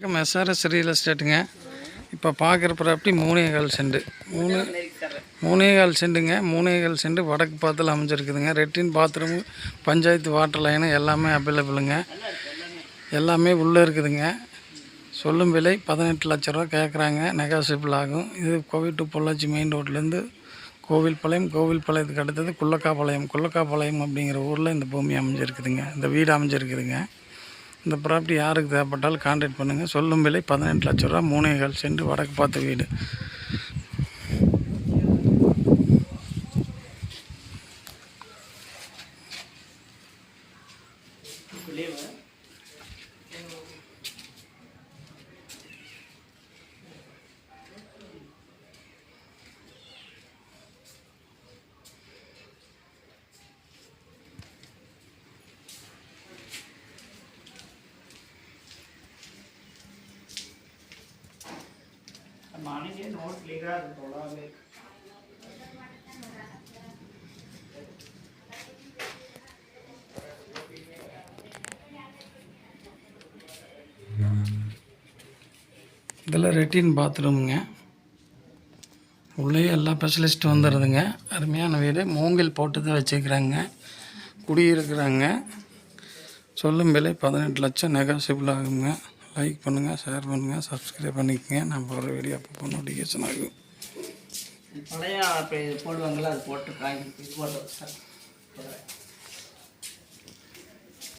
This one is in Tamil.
வணக்கம். எஸ்ஆர்எஸ் ரியல் எஸ்டேட்டுங்க இப்போ பார்க்குற ப்ராப்பர்ட்டி மூணே கால் செண்டு. மூணு மூணே கால் செண்டுங்க. மூணே கால் செண்டு வடக்கு பாத்தில் அமைஞ்சிருக்குதுங்க. ரெட்டின் பாத்ரூமு பஞ்சாயத்து வாட்டர் லைனு எல்லாமே அவைலபிளுங்க எல்லாமே உள்ளே இருக்குதுங்க. சொல்லும் விலை பதினெட்டு லட்ச ரூபா கேட்குறாங்க நெகாசிபிள் ஆகும். இது கோவில் டு பொள்ளாச்சி மெயின் ரோட்லேருந்து கோவில்பாளையம் கோவில்பாளையத்துக்கு அடுத்தது குள்ளக்காப்பாளையம் குள்ளக்காப்பாளையம் அப்படிங்கிற ஊரில் இந்த பூமி அமைஞ்சிருக்குதுங்க. இந்த வீடு அமைஞ்சிருக்குதுங்க. இந்த ப்ராப்பர்ட்டி யாருக்கு தேவைப்பட்டாலும் கான்டாக்ட் பண்ணுங்கள் சொல்லும் விலை பதினெட்டு லட்ச ரூபா. மூணேகால் சென்று வடக்கு பார்த்த வீடு. Beleza, né? మనకే నోట్ క్లియర్ తొడాలి இதெல்லாம் ரெட்டின் பாத்ரூமுங்க உள்ளே எல்லா ஸ்பெஷலிஸ்ட்டு வந்துடுதுங்க அருமையான வீடு. மூங்கில் போட்டு தான் வச்சுக்கிறாங்க. குடியிருக்கிறாங்க. சொல்லும் விலை பதினெட்டு லட்சம் நெகாசிபிள் ஆகுங்க. லைக் பண்ணுங்கள் ஷேர் பண்ணுங்கள் சப்ஸ்கிரைப் பண்ணிக்கங்க. நான் போடுற வீடியோ அப்போ நோட்டிஃபிகேஷன் ஆகும் பழைய இப்போ இது அது போட்டு காய் இது போட்டு